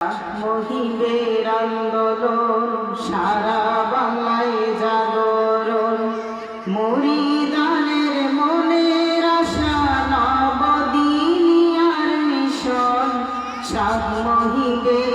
মহিবের আন্দোলন সারা বাংলায় জাগরণ। মরিদানের মনের আশা নবদিনিয়ার মিশন। সাত মহিবের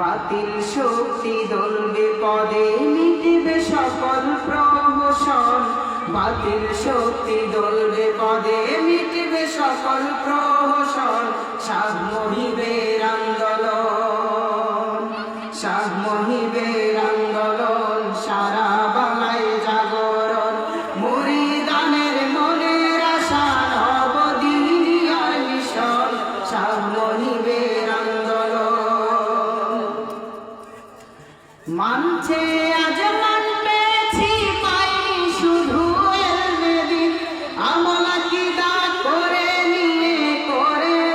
বাতিল শক্তি দলবে পদে মিটিবে সকল প্রহসন। বাতিল শক্তি দলবে পদে মিটিবে সকল প্রহসন। সাহ মানছে আজ মান শুধু এলমেদিন আমল আকিদা করে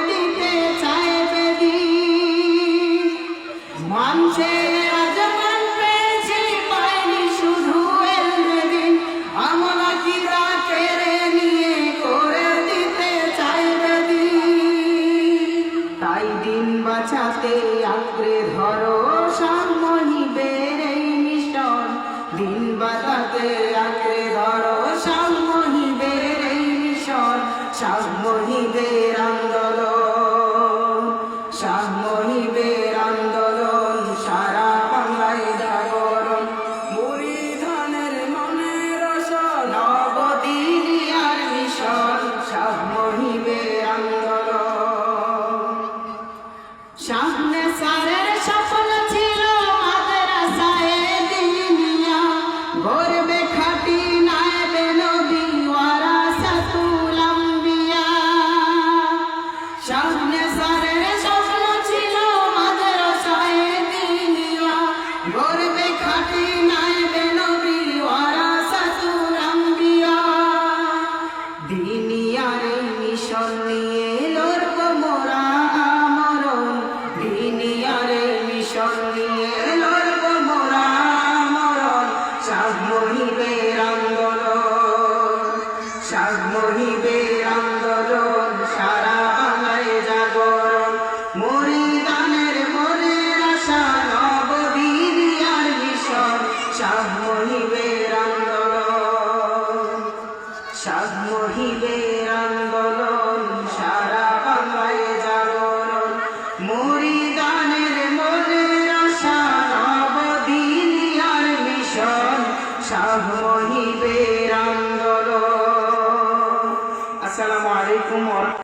দিতে চাইবে দিন মানছে আজ মান শুধু এলমেদিন আমল নিয়ে, করে দিতে চাইবে দিন তাই দিন বাঁচাতে আঁকড়ে বাঁচাতে আঁকড়ে ধরো মহিবের এই মিশন। মহিবের আন্দোলন Shout out শাহ মহিবের আন্দোলন শাহ মহিবের আন্দোলন, সারা বাংলায় জাগরণ। মরিদানের মনের আশা নবদিন আর মিশন শাহ মহিবের